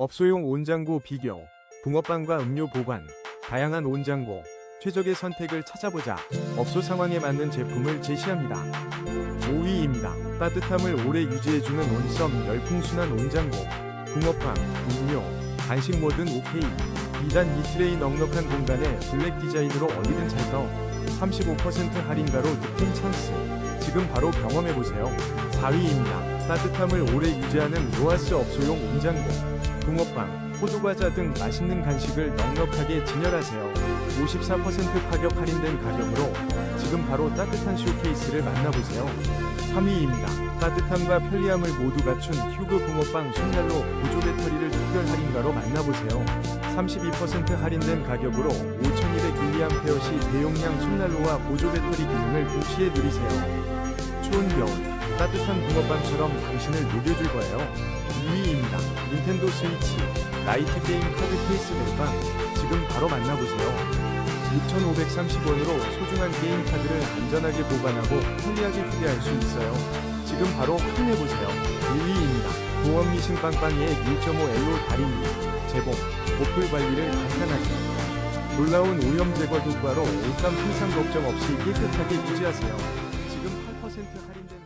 업소용 온장고 비교, 붕어빵과 음료 보관, 다양한 온장고, 최적의 선택을 찾아보자 업소 상황에 맞는 제품을 제시합니다. 5위입니다. 따뜻함을 오래 유지해주는 온썸 열풍순환 온장고, 붕어빵, 음료, 간식 뭐든 오케이. 2단 이트레이 넉넉한 공간에 블랙 디자인으로 어디든 잘 넣어 35% 할인가로 득템 찬스. 지금 바로 경험해보세요. 4위입니다. 따뜻함을 오래 유지하는 로아스 업소용 온장고, 붕어빵, 호두과자 등 맛있는 간식을 넉넉하게 진열하세요. 54% 파격 할인된 가격으로 지금 바로 따뜻한 쇼케이스를 만나보세요. 3위입니다. 따뜻함과 편리함을 모두 갖춘 휴그 붕어빵 손난로 보조 배터리를 특별 할인가로 만나보세요. 32% 할인된 가격으로 5200mAh 대용량 손난로와 보조 배터리 기능을 동시에 누리세요. 추운 겨울 따뜻한 붕어빵처럼 당신을 녹여줄 거예요. 2위입니다. 닌텐도 스위치 나이트 게임 카드 케이스 멜빵 지금 바로 만나보세요. 6,530원으로 소중한 게임 카드를 안전하게 보관하고 편리하게 휴대할 수 있어요. 지금 바로 확인해보세요. 1위입니다. 보험 미신 빵빵이의 1.5L로 다리미, 재봉, 보풀 관리를 간단하게. 놀라운 오염 제거 효과로 옷감 손상 걱정 없이 깨끗하게 유지하세요. 지금 8% 할인된